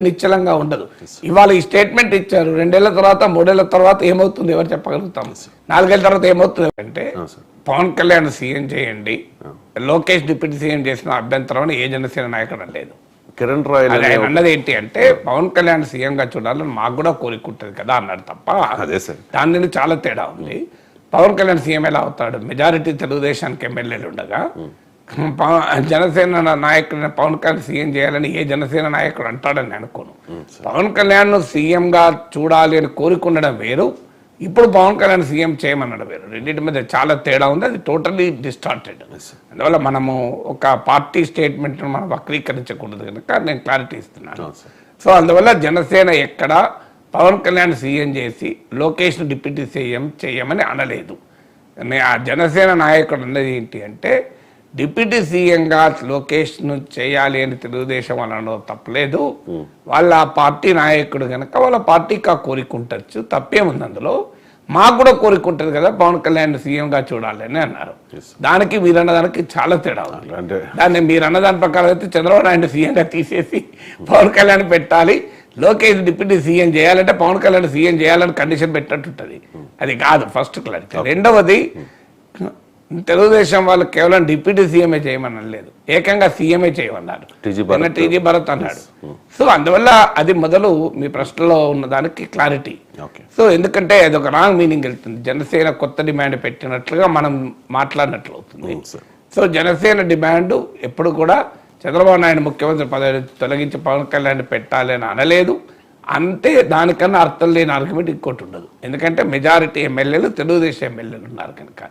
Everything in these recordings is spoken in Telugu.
నిశ్చలంగా ఉండదు. ఇవాళ ఈ స్టేట్మెంట్ ఇచ్చారు. రెండేళ్ళ తర్వాత మూడేళ్ళ తర్వాత ఏమవుతుంది ఎవరు చెప్పగలుగుతాం? నాలుగేళ్ళ తర్వాత ఏమవుతుంది అంటే. పవన్ కళ్యాణ్ సీఎం చేయండి లోకేష్ డిప్యూటీ సీఎం చేసిన అభ్యంతరం అని ఏ జనసేన నాయకుడు అనలేదు కిరణ్ ఆయన అన్నది ఏంటి అంటే పవన్ కళ్యాణ్ సీఎం గా చూడాలని మాకు కూడా కోరిక ఉంటుంది కదా అన్నాడు తప్ప అదే సార్ దాని చాలా తేడా ఉంది. పవన్ కళ్యాణ్ సీఎం ఎలా అవుతాడు? మెజారిటీ తెలుగుదేశానికి ఎమ్మెల్యేలు ఉండగా పవ- జనసేన నాయకుడు పవన్ కళ్యాణ్ సీఎం చేయాలని ఏ జనసేన నాయకుడు అంటాడని అనుకోను. పవన్ కళ్యాణ్ సీఎం గా చూడాలి అని కోరుకుండడం వేరు. ఇప్పుడు పవన్ కళ్యాణ్ సీఎం చేయమన్నడం వేరు. రెండింటి మధ్య చాలా తేడా ఉంది. అది టోటలీ డిస్టార్టెడ్. అందువల్ల మనము ఒక పార్టీ స్టేట్మెంట్ మనం వక్రీకరించకూడదు కనుక నేను క్లారిటీ ఇస్తున్నాను. సో అందువల్ల జనసేన ఎక్కడ పవన్ కళ్యాణ్ సీఎం చేసి లోకేష్ డిప్యూటీ సీఎం చేయమని అనలేదు. ఆ జనసేన నాయకుడు అన్నది ఏంటి అంటే డిప్యూటీ సీఎంగా లోకేష్ను చేయాలి అని తెలుగుదేశం అనడం తప్పలేదు. వాళ్ళ పార్టీ నాయకుడు కనుక వాళ్ళ పార్టీకి ఆ కోరిక ఉండొచ్చు తప్పేముంది అందులో? మాకు కూడా కోరిక ఉంటుంది కదా పవన్ కళ్యాణ్ సీఎంగా చూడాలి అని అన్నారు. దానికి మీరన్న దానికి చాలా తేడా ఉంది. దాన్ని మీరు అన్న దాని ప్రకారం అయితే చంద్రబాబు నాయుడు సీఎంగా తీసేసి పవన్ కళ్యాణ్ పెట్టాలి. లోకేష్ డిప్యూటీ సీఎం చేయాలంటే పవన్ కళ్యాణ్ సీఎం చేయాలని కండిషన్ పెట్టినట్టుంటది. అది కాదు ఫస్ట్ క్లారిటీ రెండవది తెలుగుదేశం వాళ్ళు కేవలం డిప్యూటీ సీఎంఏ చేయమని అనలేదు ఏకంగా సీఎంఏ చేయమన్నారు. టీజీ భరత్. అన్నాడు. సో అందువల్ల అది మొదలు మీ ప్రశ్నలో ఉన్న దానికి క్లారిటీ. ఓకే సో ఎందుకంటే అది ఒక రాంగ్ మీనింగ్ వెళ్తుంది. జనసేన కొత్త డిమాండ్ పెట్టినట్లుగా మనం మాట్లాడినట్లు అవుతుంది. సార్ సో జనసేన డిమాండ్ ఎప్పుడు కూడా చంద్రబాబు నాయుడు ముఖ్యమంత్రి పదవి తొలగించి పవన్ కళ్యాణ్ పెట్టాలి అని అనలేదు. అంతే దానికన్నా అర్థం లేని ఆర్గ్యుమెంట్ ఇంకోటి ఉండదు. ఎందుకంటే మెజారిటీ ఎమ్మెల్యేలు తెలుగుదేశం ఎమ్మెల్యేలు ఉన్నారు కనుక.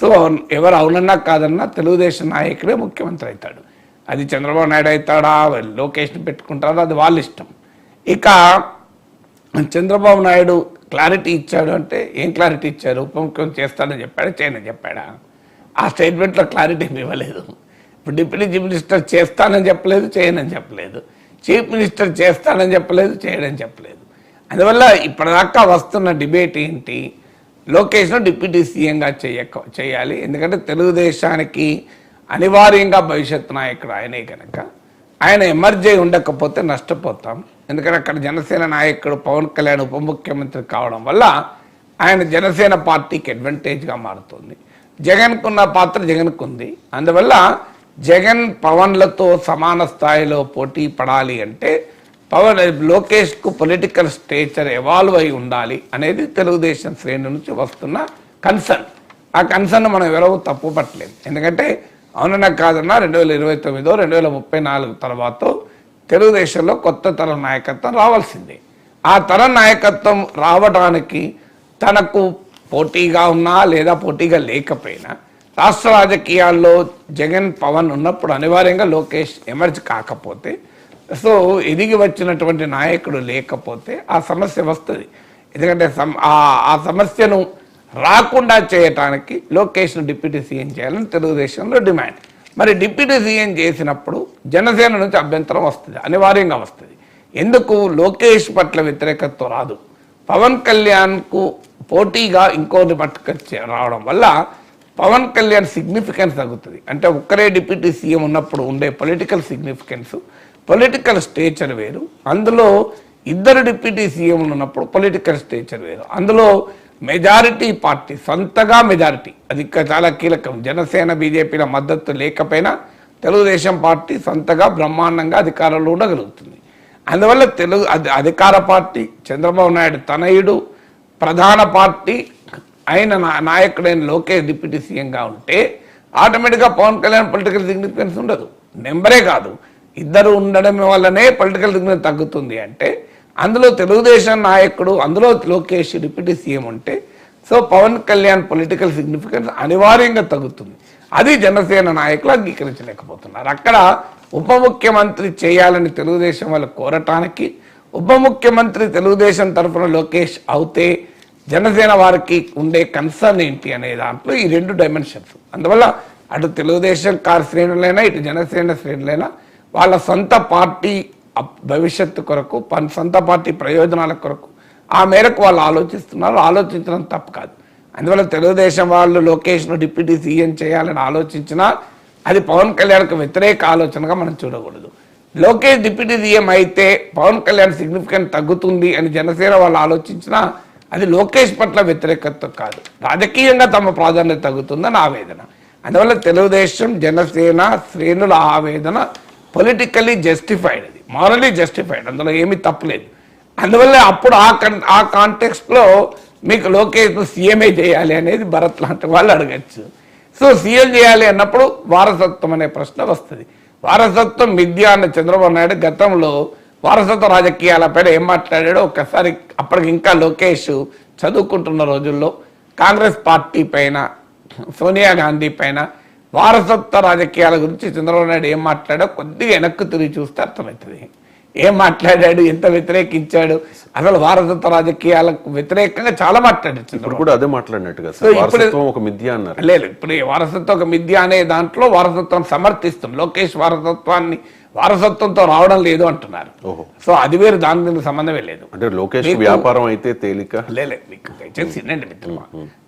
సో ఎవరు అవునన్నా కాదన్నా తెలుగుదేశం నాయకుడే ముఖ్యమంత్రి అవుతాడు. అది చంద్రబాబు నాయుడు అవుతాడా? లోకేష్ని పెట్టుకుంటారా? అది వాళ్ళ ఇష్టం. ఇక చంద్రబాబు నాయుడు క్లారిటీ ఇచ్చాడు అంటే ఏం క్లారిటీ ఇచ్చారు? ఉప ముఖ్యమంత్రి చేస్తాడని చెప్పాడా? చేయనని చెప్పాడా? ఆ స్టేట్మెంట్లో క్లారిటీ ఇవ్వలేదు. ఇప్పుడు డిప్యూటీ చీఫ్ మినిస్టర్ చేస్తానని చెప్పలేదు చేయనని చెప్పలేదు. చీఫ్ మినిస్టర్ చేస్తానని చెప్పలేదు చేయడని చెప్పలేదు. అందువల్ల ఇప్పటిదాకా వస్తున్న డిబేట్ ఏంటి? లోకేష్ను డిప్యూటీ సీఎంగా చేయక చేయాలి. ఎందుకంటే తెలుగుదేశానికి అనివార్యంగా భవిష్యత్ నాయకుడు ఆయనే కనుక ఆయన ఎమర్జీ ఉండకపోతే నష్టపోతాం. ఎందుకంటే అక్కడ జనసేన నాయకుడు పవన్ కళ్యాణ్ ఉప ముఖ్యమంత్రి కావడం వల్ల ఆయన జనసేన పార్టీకి అడ్వాంటేజ్గా మారుతుంది. జగన్కున్న పాత్ర జగన్కు ఉంది అందువల్ల జగన్ పవన్లతో సమాన స్థాయిలో పోటీ పడాలి అంటే పవన్ లోకేష్కు పొలిటికల్ స్టేచర్ ఎవాల్వ్ అయి ఉండాలి అనేది తెలుగుదేశం శ్రేణి నుంచి వస్తున్న కన్సర్న్ ఆ కన్సర్న్ మనం ఎవరో తప్పు పట్టలేదు. ఎందుకంటే అవునన్నా కాదన్నా రెండు వేల ఇరవై తొమ్మిదో రెండు వేల ముప్పై నాలుగు తర్వాత తెలుగుదేశంలో కొత్త తరం నాయకత్వం రావాల్సిందే. ఆ తరం నాయకత్వం రావడానికి తనకు పోటీగా ఉన్నా లేదా పోటీగా లేకపోయినా రాష్ట్ర రాజకీయాల్లో జగన్ పవన్ ఉన్నప్పుడు అనివార్యంగా లోకేష్ ఎమర్జ్ కాకపోతే సో ఎదిగి వచ్చినటువంటి నాయకుడు లేకపోతే ఆ సమస్య వస్తుంది. ఎందుకంటే ఆ- ఆ సమస్యను రాకుండా చేయటానికి లోకేష్ను డిప్యూటీ సీఎం చేయాలని తెలుగుదేశంలో డిమాండ్. మరి డిప్యూటీ సీఎం చేసినప్పుడు జనసేన నుంచి అభ్యంతరం వస్తుంది అనివార్యంగా వస్తుంది. ఎందుకు? లోకేష్ పట్ల వ్యతిరేకత రాదు. పవన్ కళ్యాణ్కు పోటీగా ఇంకోటి పట్టుకొచ్చి రావడం వల్ల పవన్ కళ్యాణ్ సిగ్నిఫికెన్స్ తగ్గుతుంది. అంటే ఒక్కరే డిప్యూటీ సీఎం ఉన్నప్పుడు ఉండే పొలిటికల్ సిగ్నిఫికెన్స్ పొలిటికల్ స్టేచర్ వేరు. అందులో ఇద్దరు డిప్యూటీ సీఎంలు ఉన్నప్పుడు పొలిటికల్ స్టేచర్ వేరు. అందులో మెజారిటీ పార్టీ సొంతగా మెజారిటీ అది చాలా కీలకం. జనసేన బీజేపీల మద్దతు లేకపోయినా తెలుగుదేశం పార్టీ సొంతగా బ్రహ్మాండంగా అధికారంలో ఉండగలుగుతుంది. అందువల్ల తెలుగు అధి- అధికార పార్టీ చంద్రబాబు నాయుడు తనయుడు ప్రధాన పార్టీ అయిన నా- నాయకుడైన లోకేష్ డిప్యూటీ సీఎంగా ఉంటే ఆటోమేటిక్గా పవన్ కళ్యాణ్ పొలిటికల్ సిగ్నిఫికెన్స్ ఉండదు. నెంబరే కాదు. ఇద్దరు ఉండడం వల్లనే పొలిటికల్ రిజ్ఞత తగ్గుతుంది అంటే అందులో తెలుగుదేశం నాయకుడు అందులో లోకేష్ డిప్యూటీ సీఎం ఉంటే so Pawan Kalyan political significance అనివార్యంగా తగ్గుతుంది. అది జనసేన నాయకులు అంగీకరించలేకపోతున్నారు. అక్కడ ఉప ముఖ్యమంత్రి చేయాలని తెలుగుదేశం వాళ్ళు కోరటానికి ఉప ముఖ్యమంత్రి తెలుగుదేశం తరఫున లోకేష్ అవుతే జనసేన వారికి ఉండే కన్సర్న్ ఏంటి అనే దాంట్లో ఈ రెండు డైమెన్షన్స్ అందువల్ల అటు తెలుగుదేశం కార్ శ్రేణులైనా ఇటు జనసేన శ్రేణులైనా వాళ్ళ సొంత పార్టీ భవిష్యత్తు కొరకు పన్ సొంత పార్టీ ప్రయోజనాల కొరకు ఆ మేరకు వాళ్ళు ఆలోచిస్తున్నారు. ఆలోచించడం తప్పు కాదు. అందువల్ల తెలుగుదేశం వాళ్ళు లోకేష్ను డిప్యూటీ సీఎం చేయాలని ఆలోచించినా అది పవన్ కళ్యాణ్కు వ్యతిరేక ఆలోచనగా మనం చూడకూడదు. లోకేష్ డిప్యూటీ సీఎం అయితే పవన్ కళ్యాణ్ సిగ్నిఫికెంట్ తగ్గుతుంది అని జనసేన వాళ్ళు ఆలోచించినా అది లోకేష్ పట్ల వ్యతిరేకత కాదు. రాజకీయంగా తమ ప్రాధాన్యత తగ్గుతుందని ఆవేదన. అందువల్ల తెలుగుదేశం జనసేన శ్రేణుల ఆవేదన పొలిటికల్లీ జస్టిఫైడ్ అది. మారలీ జస్టిఫైడ్ అందులో ఏమీ తప్పలేదు అందువల్ల అప్పుడు ఆ కన్ ఆ కాంటెక్స్ట్లో మీకు లోకేష్ సీఎంఏ చేయాలి అనేది భరత్ లాంటి వాళ్ళు అడగచ్చు. సో సీఎం చేయాలి అన్నప్పుడు వారసత్వం అనే ప్రశ్న వస్తుంది. వారసత్వం మిథ్య అన్న చంద్రబాబు నాయుడు గతంలో వారసత్వ రాజకీయాలపైన ఏం మాట్లాడాడో ఒకసారి అప్పటికి ఇంకా లోకేష్ చదువుకుంటున్న రోజుల్లో కాంగ్రెస్ పార్టీ పైన సోనియా గాంధీ పైన వారసత్వ రాజకీయాల గురించి చంద్రబాబు నాయుడు ఏం మాట్లాడో కొద్దిగా వెనక్కి తిరిగి చూస్తే అర్థమవుతుంది. ఏం మాట్లాడాడు ఎంత వ్యతిరేకించాడు అసలు వారసత్వ రాజకీయాలకు వ్యతిరేకంగా చాలా మాట్లాడాడు ఇప్పుడు కూడా అదే మాట్లాడినట్టుగా వారసత్వం ఒక మిథ్య అన్నారు. లేదు ఇప్పుడు వారసత్వం ఒక మిథ్య అనే దాంట్లో వారసత్వం సమర్థిస్తుంది. లోకేష్ వారసత్వాన్ని వారసత్వంతో రావడం లేదు అంటున్నారు. ఓహో. సో అది వేరు దాని దీనికి సంబంధమే లేదు. అంటే లోకేష్ వ్యాపారం అయితే తేలిక? లేలే మీకు దయచేసి మిత్రమా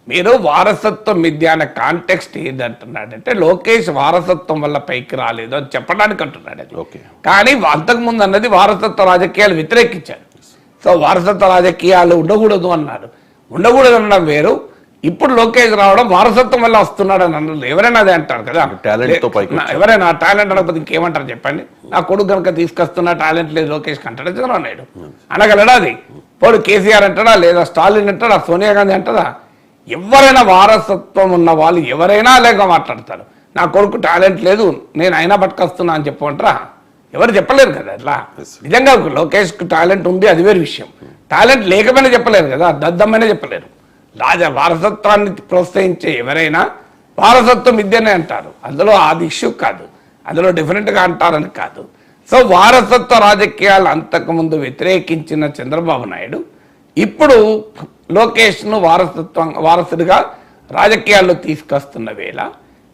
మీరు వారసత్వం మిథ్య అనే కాంటెక్స్ట్ ఏందంటున్నాడంటే లోకేష్ వారసత్వం వల్ల పైకి రాలేదు అని చెప్పడానికి అంటున్నాడు అది. కానీ అంతకుముందు అన్నది వారసత్వ రాజకీయాలు వ్యతిరేకించారు. సో వారసత్వ రాజకీయాలు ఉండకూడదు అన్నారు ఉండకూడదు అనడం వేరు ఇప్పుడు లోకేష్ రావడం వారసత్వం వల్ల వస్తున్నాడు అని అన్నారు ఎవరైనా అదే అంటారు కదా. నా- ఎవరైనా టాలెంట్ అనకపోతే ఇంకేమంటారు చెప్పండి? నా కొడుకు కనుక తీసుకొస్తున్నా టాలెంట్ లేదు లోకేష్ అంటాడు? చంద్రబాబు నాయుడు. అనగలడా అది? పోడు కేసీఆర్ అంటాడా లేదా స్టాలిన్ అంటాడా? సోనియా గాంధీ అంటారా ఎవరైనా వారసత్వం ఉన్న వాళ్ళు ఎవరైనా లేక మాట్లాడతారు. నా కొడుకు టాలెంట్ లేదు నేను అయినా పట్టుకొస్తున్నా అని చెప్పమంటారా? ఎవరు చెప్పలేరు కదా అట్లా? నిజంగా లోకేష్కు టాలెంట్ ఉంది అది వేరే విషయం. టాలెంట్ లేకపోయినా చెప్పలేరు కదా దద్దమ్మనే చెప్పలేరు. రాజ వారసత్వాన్ని ప్రోత్సహించే ఎవరైనా వారసత్వం విద్యనే అంటారు. అందులో అది ఇష్యూ కాదు. అందులో డిఫరెంట్గా అంటారని కాదు. సో వారసత్వ రాజకీయాలు అంతకుముందు వ్యతిరేకించిన చంద్రబాబు నాయుడు ఇప్పుడు లోకేష్ను వారసత్వం వారసుడిగా రాజకీయాల్లో తీసుకొస్తున్న వేళ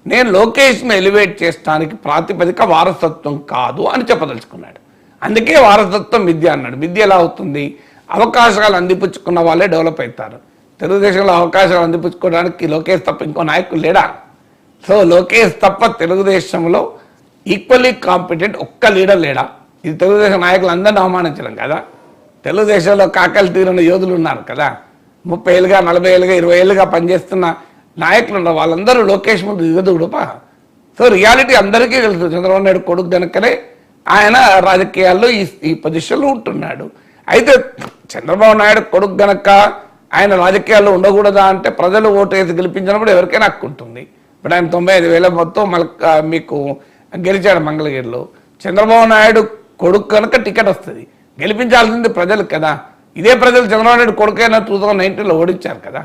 నేను లోకేష్ను ఎలివేట్ చేస్తానికి ప్రాతిపదిక వారసత్వం కాదు అని చెప్పదలుచుకున్నాడు. అందుకే వారసత్వం విద్య అన్నాడు. విద్య ఎలా అవుతుంది? అవకాశాలు అందిపుచ్చుకున్న వాళ్ళే డెవలప్ అవుతారు. తెలుగుదేశంలో అవకాశాలు అందిపుచ్చుకోవడానికి లోకేష్ తప్ప ఇంకో నాయకులు లేడా? సో లోకేష్ తప్ప తెలుగుదేశంలో ఈక్వల్లీ కాంపిటెంట్ ఒక్క లీడర్ లేడా? ఇది తెలుగుదేశం నాయకులు అందరిని అవమానించడం కదా. తెలుగుదేశంలో కాకలు తీరిన యోధులు ఉన్నారు కదా. ముప్పై ఏళ్ళుగా నలభై ఏళ్ళుగా ఇరవై ఏళ్ళుగా పనిచేస్తున్న నాయకులు ఉన్నారు వాళ్ళందరూ లోకేష్ ముందు దిగదుడుపా సో రియాలిటీ అందరికీ తెలుసు. చంద్రబాబు నాయుడు కొడుకు కనుకనే ఆయన రాజకీయాల్లో ఈ ఈ పొజిషన్లో ఉంటున్నాడు. అయితే చంద్రబాబు నాయుడు కొడుకు గనక ఆయన రాజకీయాల్లో ఉండకూడదా అంటే ప్రజలు ఓటు వేసి గెలిపించినప్పుడు ఎవరికైనా హక్కుంటుంది. ఇప్పుడు ఆయన తొంభై ఐదు వేల మొత్తం మళ్ళీ మీకు గెలిచాడు మంగళగిరిలో. చంద్రబాబు నాయుడు కొడుకు కనుక టికెట్ వస్తుంది. గెలిపించాల్సింది ప్రజలు కదా. ఇదే ప్రజలు చంద్రబాబు నాయుడు కొడుకైనా టూ థౌజండ్ నైన్టీన్లో ఓడించారు కదా.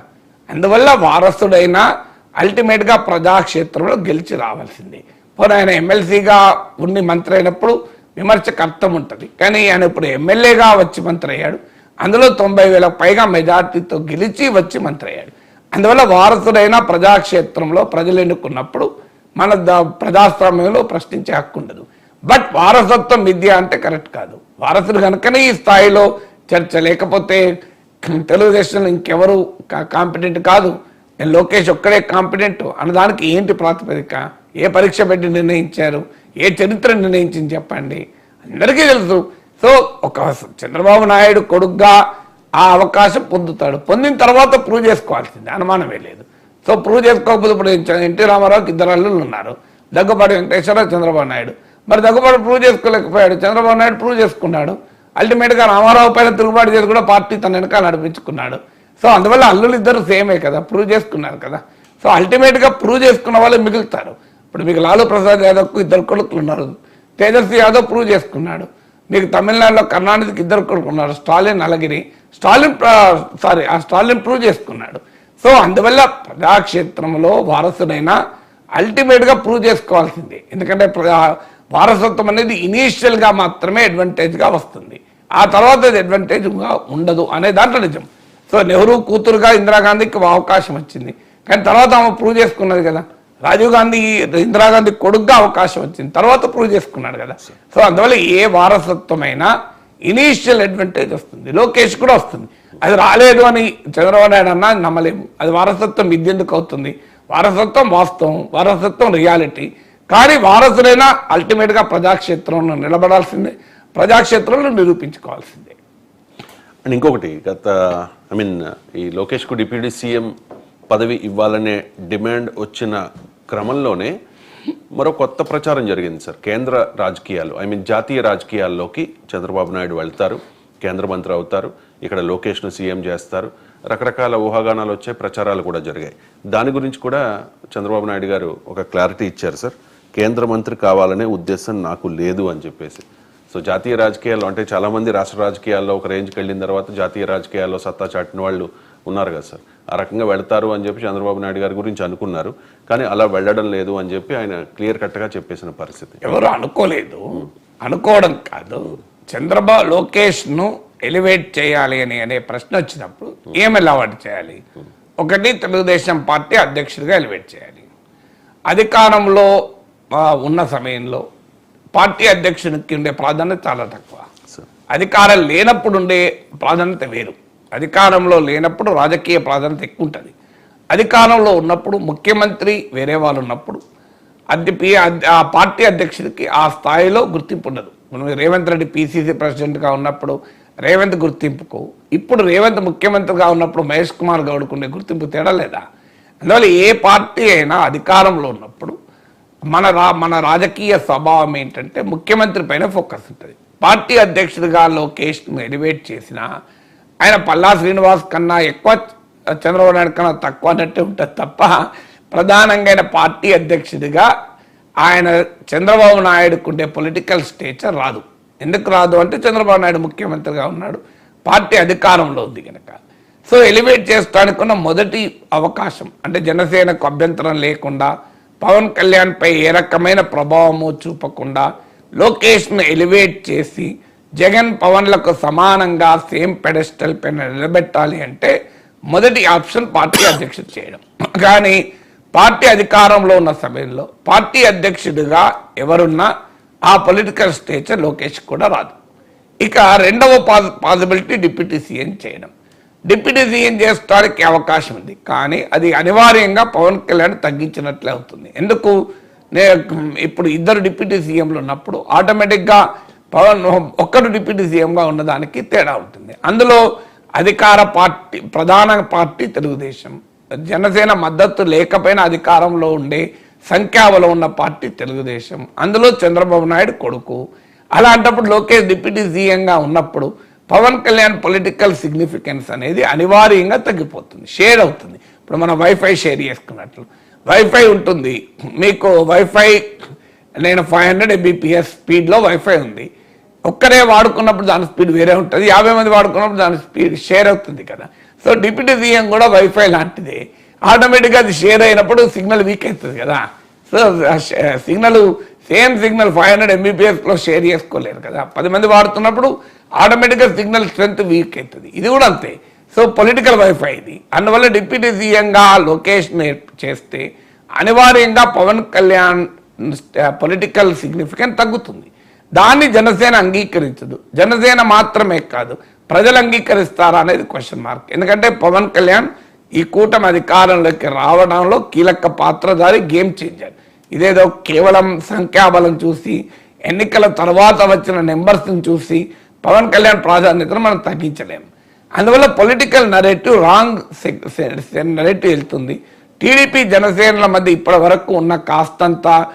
అందువల్ల వారసుడైన అల్టిమేట్గా ప్రజాక్షేత్రంలో గెలిచి రావాల్సింది. పోనీ ఆయన ఎమ్మెల్సీగా ఉండి మంత్రి అయినప్పుడు విమర్శకు అర్థం ఉంటుంది. కానీ ఆయన ఇప్పుడు ఎమ్మెల్యేగా వచ్చి మంత్రి అయ్యాడు. అందులో తొంభై వేలకు పైగా మెజార్టీతో గెలిచి వచ్చి మంత్రి అయ్యాడు. అందువల్ల వారసుడైన ప్రజాక్షేత్రంలో ప్రజలు ఎన్నుకున్నప్పుడు మన ప్రజాస్వామ్యంలో ప్రశ్నించే హక్కు ఉండదు. బట్ వారసత్వం విద్య అంటే కరెక్ట్ కాదు. వారసుడు కనుకనే ఈ స్థాయిలో చర్చ లేకపోతే తెలుగుదేశంలో ఇంకెవరు కాంపిటెంట్ కాదు. నేను లోకేష్ ఒక్కడే కాంపిటెంట్. అన్నదానికి ఏంటి ప్రాతిపదిక? ఏ పరీక్ష పెట్టి నిర్ణయించారు? ఏ చరిత్ర నిర్ణయించింది చెప్పండి? అందరికీ తెలుసు. సో ఒక చంద్రబాబు నాయుడు కొడుగ్గా ఆ అవకాశం పొందుతాడు. పొందిన తర్వాత ప్రూవ్ చేసుకోవాల్సిందే. అనుమానమే లేదు. సో ప్రూవ్ చేసుకోకపోతే ఇప్పుడు ఎన్టీ రామారావుకి ఇద్దరు అల్లుళ్ళు ఉన్నారు. దగ్గుబాటి వెంకటేశ్వరరావు చంద్రబాబు నాయుడు. మరి దగ్గుబాటు ప్రూవ్ చేసుకోలేకపోయాడు. చంద్రబాబు నాయుడు ప్రూవ్ చేసుకున్నాడు. అల్టిమేట్గా రామారావు పైన తిరుగుబాటు చేసి కూడా పార్టీ తన వెనకాల నడిపించుకున్నాడు. సో అందువల్ల అల్లులు ఇద్దరు సేమే కదా. ప్రూవ్ చేసుకున్నారు కదా. సో అల్టిమేట్గా ప్రూవ్ చేసుకున్న వాళ్ళు మిగులుతారు. ఇప్పుడు మీకు లాలూ ప్రసాద్ యాదవ్కు ఇద్దరు కొడుకులు ఉన్నారు. తేజస్వి యాదవ్ ప్రూవ్ చేసుకున్నాడు. మీకు తమిళనాడులో కర్ణాటకకి ఇద్దరు కొడుకున్నారు స్టాలిన్ అలగిరి స్టాలిన్ సారీ ఆ స్టాలిన్ ప్రూవ్ చేసుకున్నాడు. సో అందువల్ల ప్రజాక్షేత్రంలో వారసుడైన అల్టిమేట్గా ప్రూవ్ చేసుకోవాల్సింది. ఎందుకంటే వారసత్వం అనేది ఇనీషియల్గా మాత్రమే అడ్వాంటేజ్గా వస్తుంది. ఆ తర్వాత అది అడ్వాంటేజ్గా ఉండదు అనే దాంట్లో నిజం. సో నెహ్రూ కూతురుగా ఇందిరాగాంధీకి అవకాశం వచ్చింది. కానీ తర్వాత ఆమె ప్రూవ్ చేసుకున్నది కదా. రాజీవ్ గాంధీ ఇందిరాగాంధీ కొడుగ్గా అవకాశం వచ్చింది. తర్వాత ప్రూవ్ చేసుకున్నాడు కదా. సో అందువల్ల ఏ వారసత్వమైన ఇనీషియల్ అడ్వాంటేజ్ వస్తుంది. లోకేష్ కూడా వస్తుంది. అది రాలేదు అని చంద్రబాబు నాయుడు అన్నా నమ్మలేము. అది వారసత్వం విద్య ఎందుకు అవుతుంది? వారసత్వం వాస్తవం వారసత్వం రియాలిటీ కానీ వారసులైనా అల్టిమేట్గా ప్రజాక్షేత్రంలో నిలబడాల్సిందే ప్రజాక్షేత్రంలో నిరూపించుకోవాల్సిందే. అండ్ ఇంకొకటి గత ఐ మీన్ ఈ లోకేష్కు డిప్యూటీ సీఎం పదవి ఇవ్వాలనే డిమాండ్ వచ్చిన క్రమంలోనే మరో కొత్త ప్రచారం జరిగింది సార్. కేంద్ర రాజకీయాలు ఐ మీన్ జాతీయ రాజకీయాల్లోకి చంద్రబాబు నాయుడు వెళ్తారు కేంద్ర మంత్రి అవుతారు ఇక్కడ లోకేష్ను సీఎం చేస్తారు రకరకాల ఊహాగానాలు వచ్చే ప్రచారాలు కూడా జరిగాయి. దాని గురించి కూడా చంద్రబాబు నాయుడు గారు ఒక క్లారిటీ ఇచ్చారు సార్. కేంద్ర మంత్రి కావాలనే ఉద్దేశం నాకు లేదు అని చెప్పేసి. సో జాతీయ రాజకీయాల్లో అంటే చాలామంది రాష్ట్ర రాజకీయాల్లో ఒక రేంజ్కి వెళ్ళిన తర్వాత జాతీయ రాజకీయాల్లో సత్తా చాటిన వాళ్ళు ఉన్నారు కదా సార్. ఆ రకంగా వెళ్తారు అని చెప్పి చంద్రబాబు నాయుడు గారి గురించి అనుకున్నారు. కానీ అలా వెళ్ళడం లేదు అని చెప్పి ఆయన క్లియర్ కట్గా చెప్పేసిన పరిస్థితి. ఎవరు అనుకోలేదు. అనుకోవడం కాదు. చంద్రబాబు లోకేష్ను ఎలివేట్ చేయాలి అని అనే ప్రశ్న వచ్చినప్పుడు ఏం ఎలివేట్ చేయాలి. ఒకటి తెలుగుదేశం పార్టీ అధ్యక్షుడిగా ఎలివేట్ చేయాలి. అధికారంలో ఉన్న సమయంలో పార్టీ అధ్యక్షునికి ఉండే ప్రాధాన్యత చాలా తక్కువ. అధికారం లేనప్పుడు ఉండే ప్రాధాన్యత వేరు. అధికారంలో లేనప్పుడు రాజకీయ ప్రాధాన్యత ఎక్కువ ఉంటుంది అధికారంలో ఉన్నప్పుడు ముఖ్యమంత్రి వేరే వాళ్ళు ఉన్నప్పుడు అధ్య పి- ఆ పార్టీ అధ్యక్షుడికి ఆ స్థాయిలో గుర్తింపు ఉండదు. మనం రేవంత్ రెడ్డి పిసిసి ప్రెసిడెంట్గా ఉన్నప్పుడు రేవంత్ గుర్తింపుకు ఇప్పుడు రేవంత్ ముఖ్యమంత్రిగా ఉన్నప్పుడు మహేష్ కుమార్ గౌడ్కు ఉండే గుర్తింపు తేడా లేదా? అందువల్ల ఏ పార్టీ అయినా అధికారంలో ఉన్నప్పుడు మన రా మన రాజకీయ స్వభావం ఏంటంటే ముఖ్యమంత్రి పైన ఫోకస్ ఉంటుంది. పార్టీ అధ్యక్షుడిగా లోకేష్ను ఎలివేట్ చేసిన ఆయన పల్లా శ్రీనివాస్ కన్నా ఎక్కువ చంద్రబాబు నాయుడు కన్నా తక్కువ అన్నట్టే ఉంటుంది తప్ప ప్రధానంగా ఆయన పార్టీ అధ్యక్షుడిగా ఆయన చంద్రబాబు నాయుడుకు ఉండే పొలిటికల్ స్టేచర్ రాదు. ఎందుకు రాదు అంటే చంద్రబాబు నాయుడు ముఖ్యమంత్రిగా ఉన్నాడు. పార్టీ అధికారంలో ఉంది కనుక సో ఎలివేట్ చేయడానికి ఉన్న మొదటి అవకాశం అంటే జనసేనకు అభ్యంతరం లేకుండా పవన్ కళ్యాణ్ పై ఏ రకమైన ప్రభావము చూపకుండా లోకేష్ను ఎలివేట్ చేసి జగన్ పవన్లకు సమానంగా సేమ్ పెడెస్టల్ పైన నిలబెట్టాలి అంటే మొదటి ఆప్షన్ పార్టీ అధ్యక్షుడు చేయడం. కానీ పార్టీ అధికారంలో ఉన్న సమయంలో పార్టీ అధ్యక్షుడిగా ఎవరున్నా ఆ పొలిటికల్ స్టేచర్ లోకేష్ కూడా రాదు. ఇక రెండవ పాసిబిలిటీ డిప్యూటీ సీఎం చేయడం. డిప్యూటీ సీఎం చేసుకోవడానికి అవకాశం ఉంది. కానీ అది అనివార్యంగా పవన్ కళ్యాణ్ తగ్గించినట్లే అవుతుంది. ఎందుకు? ఇప్పుడు ఇద్దరు డిప్యూటీ సీఎంలు ఉన్నప్పుడు ఆటోమేటిక్గా పవన్ ఒక్కరు డిప్యూటీ సీఎంగా ఉన్నదానికి తేడా ఉంటుంది. అందులో అధికార పార్టీ ప్రధాన పార్టీ తెలుగుదేశం. జనసేన మద్దతు లేకపోయినా అధికారంలో ఉండే సంఖ్యాబలం ఉన్న పార్టీ తెలుగుదేశం. అందులో చంద్రబాబు నాయుడు కొడుకు. అలాంటప్పుడు లోకేష్ డిప్యూటీ సీఎంగా ఉన్నప్పుడు పవన్ కళ్యాణ్ పొలిటికల్ సిగ్నిఫికెన్స్ అనేది అనివార్యంగా తగ్గిపోతుంది షేర్ అవుతుంది. ఇప్పుడు మనం వైఫై షేర్ చేసుకున్నట్లు. వైఫై ఉంటుంది. మీకు వైఫై నేను ఫైవ్ హండ్రెడ్ ఎంబీపీఎస్ స్పీడ్లో వైఫై ఉంది. ఒక్కరే వాడుకున్నప్పుడు దాని స్పీడ్ వేరే ఉంటుంది యాభై మంది వాడుకున్నప్పుడు దాని స్పీడ్ షేర్ అవుతుంది కదా. సో డిప్యూటీ సీఎం కూడా వైఫై లాంటిది. ఆటోమేటిక్గా అది షేర్ అయినప్పుడు సిగ్నల్ వీక్ అవుతుంది కదా. So signal same signal five hundred ఎంబీపీఎస్లో share చేసుకోలేరు కదా. పది మంది వాడుతున్నప్పుడు ఆటోమేటిక్గా సిగ్నల్ స్ట్రెంత్ వీక్ అవుతుంది. ఇది కూడా అంతే. సో పొలిటికల్ వైఫై ఇది. అందువల్ల డిప్యూటీ సీఎంగా లొకేషన్ చేస్తే అనివార్యంగా పవన్ కళ్యాణ్ పొలిటికల్ సిగ్నిఫికెన్స్ తగ్గుతుంది. దాన్ని జనసేన అంగీకరించదు. జనసేన మాత్రమే కాదు ప్రజలు అంగీకరిస్తారా అనేది క్వశ్చన్ మార్క్ ఎందుకంటే పవన్ కళ్యాణ్ ఈ కూటమి అధికారంలోకి రావడంలో కీలక పాత్రధారి గేమ్ చేంజర్ ఇదేదో కేవలం సంఖ్యాబలం చూసి ఎన్నికల తర్వాత వచ్చిన నెంబర్స్ని చూసి పవన్ కళ్యాణ్ ప్రాధాన్యతను మనం తగ్గించలేము అందువల్ల పొలిటికల్ నరేటివ్ రాంగ్ నరేటివ్ వెళ్తుంది. టీడీపీ జనసేనల మధ్య ఇప్పటి వరకు ఉన్న కాస్తంత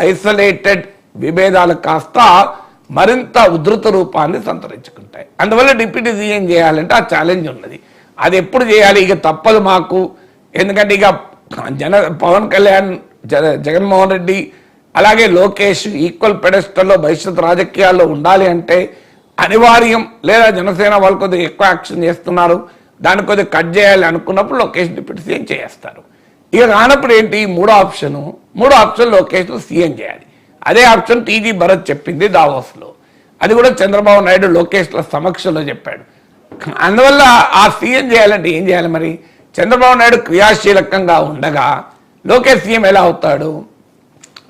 ఐసోలేటెడ్ విభేదాలు కాస్త మరింత ఉధృత రూపాన్ని సంతరించుకుంటాయి. అందువల్ల డిప్యూటీ సీఎం చేయాలంటే ఆ ఛాలెంజ్ ఉన్నది. అది ఎప్పుడు చేయాలి? ఇక తప్పదు మాకు. ఎందుకంటే ఇక జన పవన్ కళ్యాణ్ జగ జగన్మోహన్ రెడ్డి అలాగే లోకేష్ ఈక్వల్ పెడెస్టల్లో భవిష్యత్ రాజకీయాల్లో ఉండాలి అంటే అనివార్యం లేదా జనసేన వాళ్ళు కొద్దిగా ఎక్కువ యాక్షన్ చేస్తున్నారు. దాన్ని కొద్దిగా కట్ చేయాలి అనుకున్నప్పుడు లోకేష్ డిప్యూటీ సీఎం చేస్తారు. ఇక కానప్పుడు ఏంటి? మూడో ఆప్షన్ మూడో ఆప్షన్ లోకేష్ సీఎం చేయాలి. అదే ఆప్షన్ టీజీ భరత్ చెప్పింది దావోస్లో. అది కూడా చంద్రబాబు నాయుడు లోకేష్ల సమక్షంలో చెప్పాడు. అందువల్ల ఆ సీఎం చేయాలంటే ఏం చేయాలి మరి? చంద్రబాబు నాయుడు క్రియాశీలకంగా ఉండగా లోకేష్ సీఎం ఎలా అవుతాడు?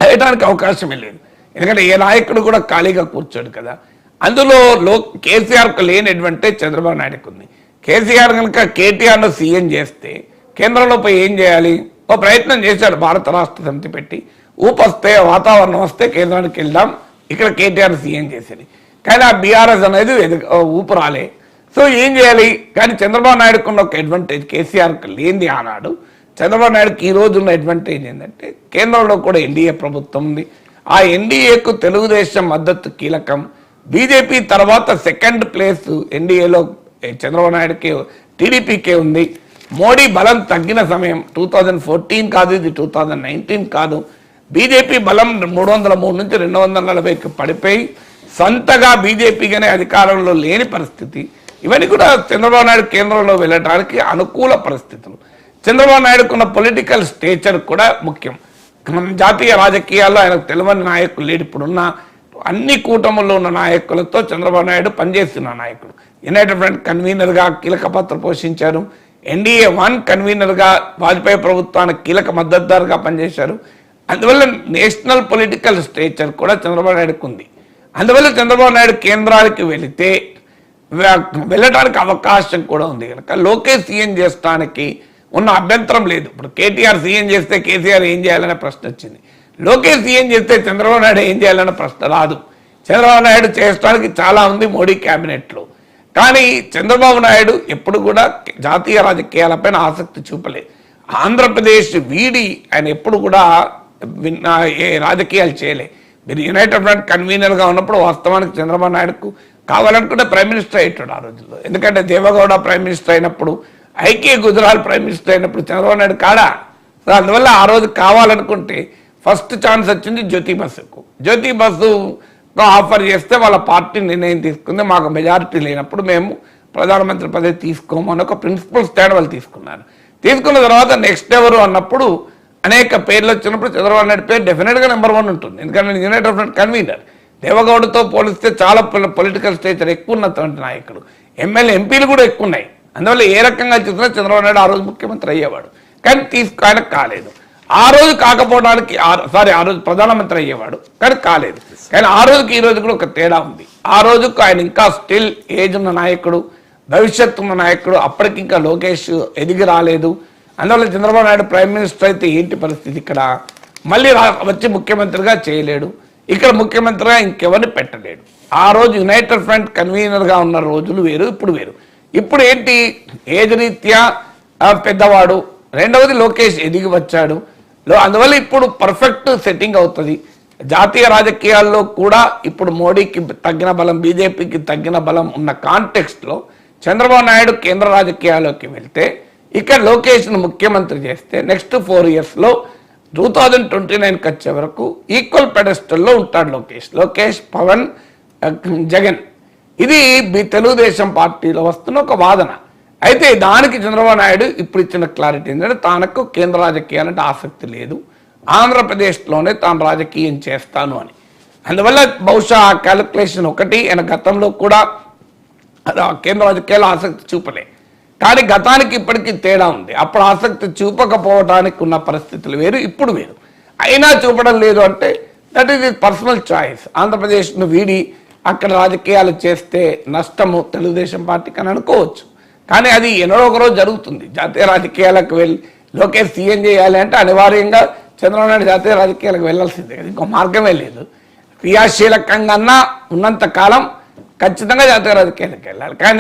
అయ్యడానికి అవకాశమే లేదు. ఎందుకంటే ఏ నాయకుడు కూడా ఖాళీగా కూర్చోడు కదా. అందులో లో కేసీఆర్కు లేని అడ్వాంటేజ్ చంద్రబాబు నాయుడుకు ఉంది. కేసీఆర్ కనుక కేటీఆర్ను సీఎం చేస్తే కేంద్రంలో పోయి ఏం చేయాలి? ఓ ప్రయత్నం చేశాడు భారత రాష్ట్ర సమితి పెట్టి. ఊపు వస్తే వాతావరణం వస్తే కేంద్రానికి వెళ్దాం ఇక్కడ కేటీఆర్ సీఎం చేసేది. కానీ ఆ బీఆర్ఎస్ అనేది ఊపు రాలే. సో ఏం చేయాలి? కానీ చంద్రబాబు నాయుడుకు ఉన్న ఒక అడ్వాంటేజ్ కేసీఆర్కి లేనిది ఆనాడు. చంద్రబాబు నాయుడుకి ఈ రోజు ఉన్న అడ్వాంటేజ్ ఏంటంటే కేంద్రంలో కూడా ఎన్డీఏ ప్రభుత్వం ఉంది. ఆ ఎన్డీఏకు తెలుగుదేశం మద్దతు కీలకం. బీజేపీ తర్వాత సెకండ్ ప్లేస్ ఎన్డీఏలో చంద్రబాబు నాయుడుకి టీడీపీకే ఉంది. మోడీ బలం తగ్గిన సమయం టూ థౌజండ్ ఫోర్టీన్ కాదు ఇది టూ థౌజండ్ నైన్టీన్ కాదు. బీజేపీ బలం మూడు వందల మూడు నుంచి రెండు వందల నలభైకి పడిపోయి సొంతగా బీజేపీగానే అధికారంలో లేని పరిస్థితి. ఇవన్నీ కూడా చంద్రబాబు నాయుడు కేంద్రంలో వెళ్ళడానికి అనుకూల పరిస్థితులు. చంద్రబాబు నాయుడుకున్న పొలిటికల్ స్టేచర్ కూడా ముఖ్యం. జాతీయ రాజకీయాల్లో ఆయనకు తెలియని నాయకులు లేడు ఇప్పుడున్న అన్ని కూటముల్లో ఉన్న నాయకులతో చంద్రబాబు నాయుడు పనిచేస్తున్న నాయకుడు. యునైటెడ్ ఫ్రంట్ కన్వీనర్గా కీలక పాత్ర పోషించారు. ఎన్డీఏ వన్ కన్వీనర్గా వాజ్పేయి ప్రభుత్వానికి కీలక మద్దతుదారుగా పనిచేశారు. అందువల్ల నేషనల్ పొలిటికల్ స్టేచర్ కూడా చంద్రబాబు నాయుడుకు ఉంది. అందువల్ల చంద్రబాబు నాయుడు కేంద్రానికి వెళితే వెళ్ళడానికి అవకాశం కూడా ఉంది కనుక లోకేష్ సీఎం చేస్తానికి ఉన్న అభ్యంతరం లేదు. ఇప్పుడు కేటీఆర్ సీఎం చేస్తే కేసీఆర్ ఏం చేయాలనే ప్రశ్న వచ్చింది. లోకేష్ సీఎం చేస్తే చంద్రబాబు నాయుడు ఏం చేయాలనే ప్రశ్న రాదు. చంద్రబాబు నాయుడు చేయడానికి చాలా ఉంది మోడీ క్యాబినెట్లో. కానీ చంద్రబాబు నాయుడు ఎప్పుడు కూడా జాతీయ రాజకీయాలపైన ఆసక్తి చూపలేదు ఆంధ్రప్రదేశ్ వీడి ఆయన ఎప్పుడు కూడా ఏ రాజకీయాలు చేయలే. మీరు యునైటెడ్ ఫ్రంట్ కన్వీనర్గా ఉన్నప్పుడు వాస్తవానికి చంద్రబాబు నాయుడుకు కావాలనుకుంటే ప్రైమ్ మినిస్టర్ అయ్యాడు ఆ రోజుల్లో. ఎందుకంటే దేవగౌడ ప్రైమ్ మినిస్టర్ అయినప్పుడు I K Gujral prime minister అయినప్పుడు చంద్రబాబు నాయుడు కాడా? అందువల్ల ఆ రోజు కావాలనుకుంటే ఫస్ట్ ఛాన్స్ వచ్చింది జ్యోతి బస్సుకు. జ్యోతి బస్సు ఆఫర్ చేస్తే వాళ్ళ పార్టీ నిర్ణయం తీసుకుంది. మాకు మెజారిటీ లేనప్పుడు మేము ప్రధానమంత్రి పదవి తీసుకోము అని ఒక ప్రిన్సిపల్ స్టాండ్ వాళ్ళు తీసుకున్నారు. తీసుకున్న తర్వాత నెక్స్ట్ ఎవరు అన్నప్పుడు అనేక పేర్లు వచ్చినప్పుడు చంద్రబాబు నాయుడు పేరు డెఫినెట్గా నెంబర్ వన్ ఉంటుంది. ఎందుకంటే యునైటెడ్ ఫ్రంట్ కన్వీనర్ దేవగౌడతో పోలిస్తే చాలా పొలిటికల్ స్టేచర్ ఎక్కువ ఉన్నటువంటి నాయకుడు. ఎమ్మెల్యే ఎంపీలు కూడా ఎక్కువ ఉన్నాయి. అందువల్ల ఏ రకంగా చూసినా చంద్రబాబు నాయుడు ఆ రోజు ముఖ్యమంత్రి అయ్యేవాడు. కానీ తీసుకు ఆయన కాలేదు. ఆ రోజు కాకపోవడానికి సారీ ఆ రోజు ప్రధానమంత్రి అయ్యేవాడు. కానీ కాలేదు. కానీ ఆ రోజుకి ఈ రోజు కూడా ఒక తేడా ఉంది. ఆ రోజుకు ఆయన ఇంకా స్టిల్ ఏజ్ ఉన్న నాయకుడు భవిష్యత్తు ఉన్న నాయకుడు అప్పటికి ఇంకా లోకేష్ ఎదిగి రాలేదు. అందువల్ల చంద్రబాబు నాయుడు ప్రైమ్ మినిస్టర్ అయితే ఏంటి పరిస్థితి ఇక్కడ? మళ్ళీ వచ్చి ముఖ్యమంత్రిగా చేయలేడు. ఇక్కడ ముఖ్యమంత్రిగా ఇంకెవరిని పెట్టలేడు. ఆ రోజు యునైటెడ్ ఫ్రంట్ కన్వీనర్గా ఉన్న రోజులు వేరు ఇప్పుడు వేరు. ఇప్పుడు ఏంటి? ఏజ్ రీత్యా పెద్దవాడు. రెండవది లోకేష్ ఎదిగి వచ్చాడు. అందువల్ల ఇప్పుడు పర్ఫెక్ట్ సెట్టింగ్ అవుతుంది. జాతీయ రాజకీయాల్లో కూడా ఇప్పుడు మోడీకి తగ్గిన బలం బీజేపీకి తగ్గిన బలం ఉన్న కాంటెక్స్ట్లో చంద్రబాబు నాయుడు కేంద్ర రాజకీయాల్లోకి వెళ్తే ఇక్కడ లోకేష్ను ముఖ్యమంత్రి చేస్తే నెక్స్ట్ ఫోర్ ఇయర్స్లో టూ థౌజండ్ ట్వంటీ నైన్కి వచ్చే వరకు ఈక్వల్ పెడస్టల్లో ఉంటాడు లోకేష్. లోకేష్ పవన్ జగన్. ఇది మీ తెలుగుదేశం పార్టీలో వస్తున్న ఒక వాదన. అయితే దానికి చంద్రబాబు నాయుడు ఇప్పుడు ఇచ్చిన క్లారిటీ ఏంటంటే తనకు కేంద్ర రాజకీయాలంటే ఆసక్తి లేదు. ఆంధ్రప్రదేశ్లోనే తాను రాజకీయం చేస్తాను అని. అందువల్ల బహుశా ఆ క్యాలిక్యులేషన్ ఒకటి ఆయన గతంలో కూడా కేంద్ర రాజకీయాలు ఆసక్తి చూపలే. కానీ గతానికి ఇప్పటికీ తేడా ఉంది. అప్పుడు ఆసక్తి చూపకపోవడానికి ఉన్న పరిస్థితులు వేరు ఇప్పుడు వేరు. అయినా చూపడం లేదు అంటే that is is personal choice ఆంధ్రప్రదేశ్ను వీడి అక్కడ రాజకీయాలు చేస్తే నష్టము తెలుగుదేశం పార్టీకి అని అనుకోవచ్చు. కానీ అది ఎన్నడో ఒకరోజు జరుగుతుంది. జాతీయ రాజకీయాలకు వెళ్ళి లోకేష్ సీఎం చేయాలి అంటే అనివార్యంగా చంద్రబాబు నాయుడు జాతీయ రాజకీయాలకు వెళ్ళాల్సిందే కదా ఇంకో మార్గమే లేదు. క్రియాశీలకంగా ఉన్నంత కాలం ఖచ్చితంగా జాతీయ రాజకీయాలకు వెళ్ళాలి. కానీ